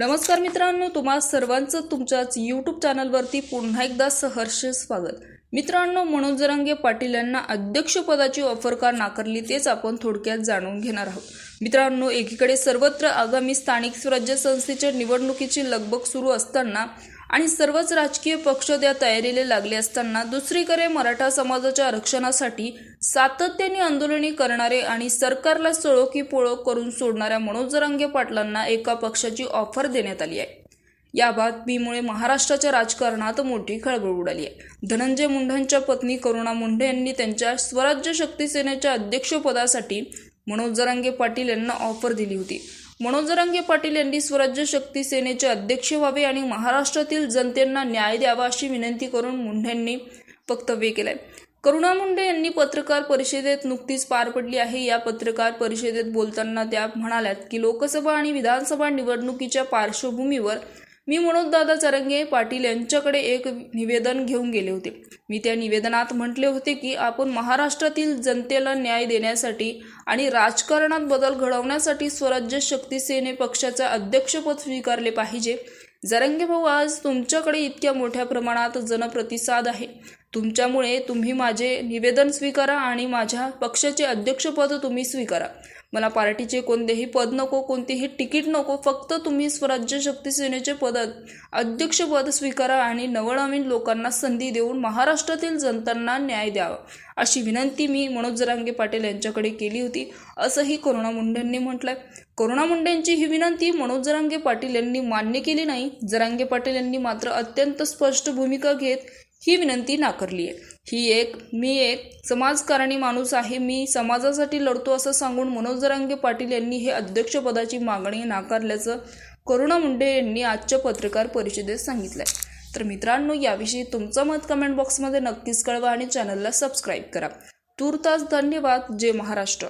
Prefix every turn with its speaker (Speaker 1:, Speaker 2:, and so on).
Speaker 1: नमस्कार मित्रांनो तुम्हा सर्वांचं तुमच्याच यूट्यूब चॅनलवरती पुन्हा एकदा सहर्ष स्वागत. मित्रांनो मनोज जरांगे पाटील यांना अध्यक्षपदाची ऑफर का नाकारली तेच आपण थोडक्यात जाणून घेणार आहोत. मित्रांनो एकीकडे सर्वत्र आगामी स्थानिक स्वराज्य संस्थेच्या निवडणुकीची लगबग सुरू असताना आणि सर्वच राजकीय पक्ष त्या तयारीला लागले असताना दुसरीकडे मराठा समाजाच्या आरक्षणासाठी सातत्याने आंदोलने करणारे आणि सरकारला सळो की पोळो करून सोडणाऱ्या मनोज जरांगे पाटलांना एका पक्षाची ऑफर देण्यात आली आहे. या बातमीमुळे महाराष्ट्राच्या राजकारणात मोठी खळबळ उडाली आहे. धनंजय मुंडेंच्या पत्नी करुणा मुंडे यांनी त्यांच्या स्वराज्य शक्ती सेनेच्या अध्यक्षपदासाठी मनोज जरांगे पाटील यांना ऑफर दिली होती. मनोजरंगे पाटील यांनी स्वराज्य शक्ती सेनेचे अध्यक्ष व्हावे आणि महाराष्ट्रातील जनतेंना न्याय द्यावा अशी विनंती करून मुंढेंनी वक्तव्य केलंय. करुणा मुंडे यांनी पत्रकार परिषदेत नुकतीच पार पडली आहे. या पत्रकार परिषदेत बोलताना त्या म्हणाल्यात की लोकसभा आणि विधानसभा निवडणुकीच्या पार्श्वभूमीवर मी मनोजदादा चरंगे पाटील यांच्याकडे एक निवेदन घेऊन गेले होते. मी त्या निवेदनात म्हटले होते की आपण महाराष्ट्रातील जनतेला न्याय देण्यासाठी आणि राजकारणात बदल घडवण्यासाठी स्वराज्य शक्ती सेने पक्षाचं अध्यक्षपद स्वीकारले पाहिजे. जरंगे भाऊ आज तुमच्याकडे इतक्या मोठ्या प्रमाणात जनप्रतिसाद आहे. तुमच्यामुळे तुम्ही माझे निवेदन स्वीकारा आणि माझ्या पक्षाचे अध्यक्षपद तुम्ही स्वीकारा. मला पार्टीचे कोणतेही पद नको कोणतेही तिकीट नको फक्त तुम्ही स्वराज्य शक्ती सेनेचे पद अध्यक्षपद स्वीकारा आणि नवनवीन लोकांना संधी देऊन महाराष्ट्रातील जनतांना न्याय द्यावा. अशी विनंती मी मनोज जरांगे पाटील यांच्याकडे केली होती. असंही करुणा मुंडेंनी म्हटलंय. करुणा मुंडेंची ही विनंती मनोज जरांगे पाटील यांनी मान्य केली नाही. जरांगे पाटील यांनी मात्र अत्यंत स्पष्ट भूमिका घेत ही विनंती नाकारली आहे. ही एक मी एक समाजकारणी माणूस आहे. मी समाजासाठी लढतो असं सांगून मनोज जरांगे पाटील यांनी हे अध्यक्षपदाची मागणी नाकारल्याचं करुणा मुंडे यांनी आजच्या पत्रकार परिषदेत सांगितलं आहे तर मित्रांनो याविषयी तुमचं मत कमेंट बॉक्समध्ये नक्कीच कळवा आणि चॅनलला सबस्क्राईब करा. तूर्तास धन्यवाद. जय महाराष्ट्र.